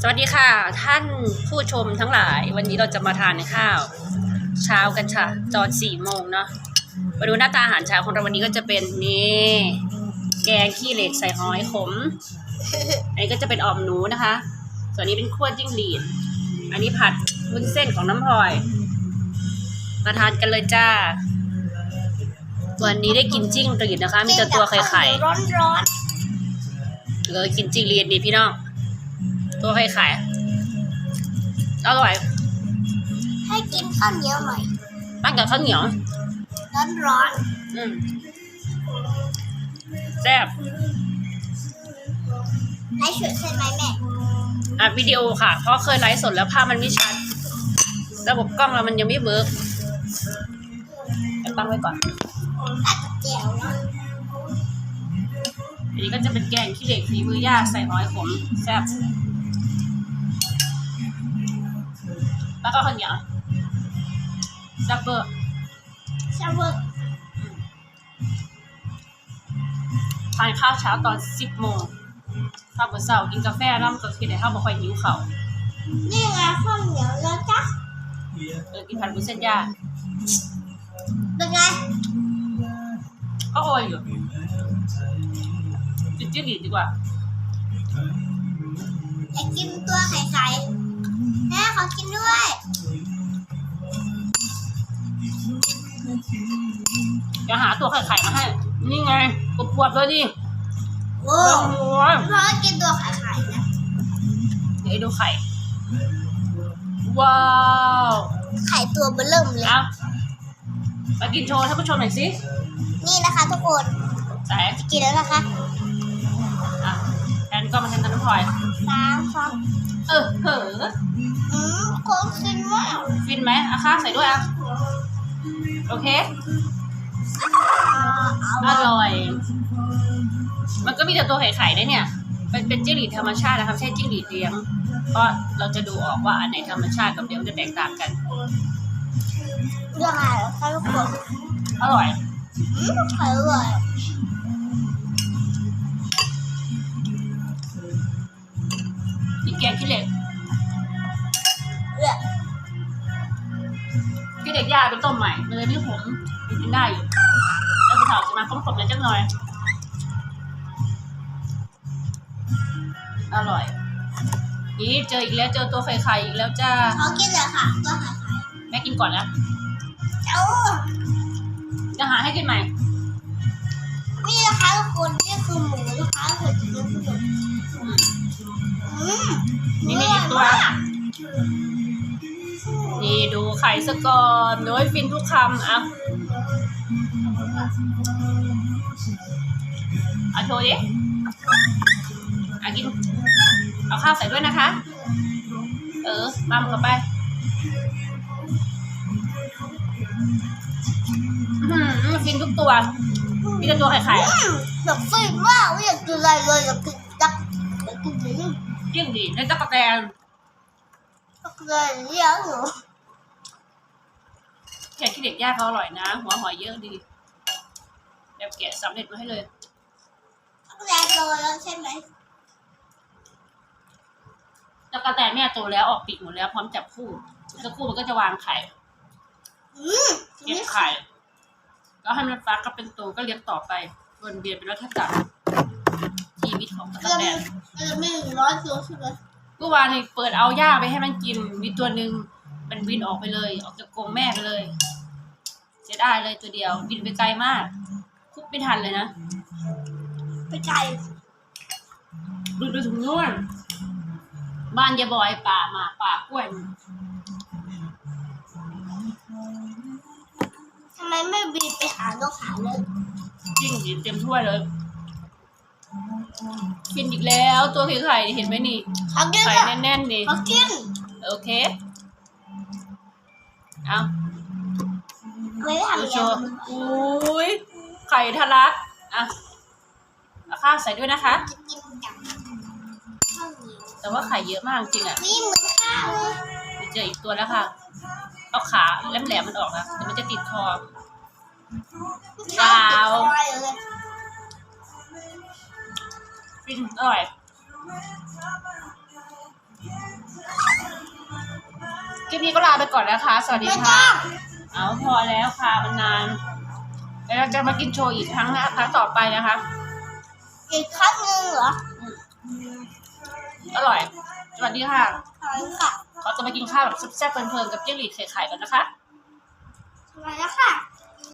สวัสดีค่ะ ท่านผู้ชมทั้งหลาย วันนี้เราจะมาทานข้าว เช้ากันค่ะตอนสี่โมงเนาะมาดูหน้าตาอาหารเช้าของเราวันนี้ก็จะเป็นนี่แกงขี้เหล็กใส่หอยขม อันนี้ก็จะเป็นอ่อมหนูนะคะ ส่วนนี้เป็นขั้วจิ้งหรีดอันนี้ผัดวุ้นเส้นของน้ำพลอย มาทานกันเลยจ้า วันนี้ได้กินจิ้งหรีดนะคะ มีแต่ตัวไข่ไข่ร้อนร้อนเลยกินจิ้งหรีดดีพี่น้อง ตัวไข่ไข่อร่อยๆให้กินข้าวเหนียวหน่อยปั้นกับข้าวเหนียว ร้อนร้อนอืมแซ่บๆให้ชุดใช่ไหมแม่อัดวิดีโอค่ะ เพราะเคยไลฟ์สดแล้วภาพมันไม่ชัด ระบบกล้องเรามันยังไม่เวิร์กเดี๋ยวตั้งไว้ก่อนตัดเจียวเนาะอันนี้ก็จะเป็นแกงขี้เหล็กฝีมือย่าใส่หอยขมแซ่บ แล้วก็ข้าวเหนียวแซ่บเบอร์ชาเวิร์กทานข้าวเช้าตอนสิบโมงข้าวบนเสาร์กินกาแฟน้ำก็คือได้ข้าวบ่ค่อยหิวเข่าวนี่ไงข้าวเหนียวแล้วจ้ะเออกินผัดบุญเส้นย่าเป็นไงก็โอยอยู่จิจิ้งหรีดดีกว่า ขอกินด้วย จะหาตัวไข่ไข่มาให้ นี่ไงกบปวดเลยดิโอ้โอ้ยพ่อกินตัวไข่ไข่นะเดี๋ยวให้ดูไข่ ว้าวไข่ตัวเบอเริ่มเลย เอามากินโชว์ท่านผู้ชมหน่อยสินี่นะคะทุกคนแต่กินแล้วนะคะอะแทนก็มาแทนน้ำพลอยสามสอง เออเผลออืมโคตรฟินมากฟินไหมอะข้าวใส่ด้วยอะ โอเค อร่อย มันก็มีแต่ตัวไข่ไข่ได้เนี่ย เป็นเป็นจิ้งหรีดธรรมชาตินะครับ ใช่จิ้งหรีดเลี้ยงเพราะเราจะดูออกว่าอันไหนธรรมชาติกับเลี้ยงจะแตกต่างกันเรื่องอะไรคะทุกคนอร่อย อืมอร่อย แกงขี้เหล็กเนี่ยขี้เหล็กย่าเป็นต้มใหม่มันเลยไม่ขมกินได้อยู่แล้วพี่เถาจะมาต้มขมๆเลยจังหน่อย อร่อยนี่เจออีกแล้วเจอตัวไข่ไข่อีกแล้วจ้าเขากินเลยค่ะตัวไข่ไข่แม่กินก่อนนะเจ้าจะหาให้กินใหม่นี่นะคะทุกคนนี่คือหมูนะคะเผ็ดจริงๆอืมอืม นี่มีอีกตัว นี่ดูไข่สะกอนโน้ยฟินทุกคำอะเอาโชว์ดิอะกิน เอาข้าวใส่ด้วยนะคะ เออมั่มเข้าไปอื้อหือฟินทุกตัวมีแต่ตัวไข่ไข่อืมแบบฟินมากไม่อยากกินอะไรเลยอยากกิน จิ้งดีในตะกะแตนอยากกินอะไรเลี้ยงหนูแกงขี้เด็กย่างเขาอร่อยนะ หัวหอยเยอะดีแบบแกะสำเร็จมาให้เลยแรกโตแล้วใช่ไหมตะกะแตนแม่โตแล้วออกปีกหมดแล้วพร้อมจับคู่สักครู่มันก็จะวางไข่อืมเก็บไข่แล้วให้มันฟักก็เป็นตัวก็เลี้ยงต่อไปวนเวียนเป็นวัฏจักรชี วิตของตะเกิกะนแตนเกินไม่ถึงร้อยตัวใช่ไหมเมื่อวานนี่เปิดเอาหญ้าไปให้มันกินมีตัวหนึ่งมันบินออกไปเลย ออกจากกรงแม่ไปเลยเสียดายเลยตัวเดียว บินไปไกลมาก คุบไม่ทันเลยนะไปไกลดูดูถึงนู่นบ้านยายบอยป่าหมากป่ากล้วยทำไมไม่บินไปหานกขาเลยจิ้งหรีดเต็มถ้วยเลย กินอีกแล้วตัวไข่ไข่เห็นไหมนี่เขากินไข่อะแน่นๆนี่เขากินโอเคเอาไม่ได้ทำดูอย่างโชนี้ว์อุ้ยไข่ทะลักอะเอาข้าวใส่ด้วยนะคะจะกินกับข้าวเหนียวแต่ว่าไข่เยอะมากจริงอะนี่เหมือนข้าวเลยไปเจออีกตัวแล้วค่ะ เอาขาแหลมๆมันออกนะเดี๋ยวมันจะติดคอว้าว ฟินอร่อยคลิปนี้ก็ลาไปก่อนแล้วค่ะสวัสดีไม่ค่ะต้องเอาพอแล้วค่ะมันนานเดี๋ยวเราจะมากินโชว์อีกครั้งนะครั้งต่อไปนะคะ อีกครั้งหนึ่งเหรอ อร่อย สวัสดีค่ะใช่ค่ะเราจะมากินข้าวแบบแซ่บๆเพลินๆกับเจ๊หลีดไข่ๆกันนะคะทำไมแล้วค่ะ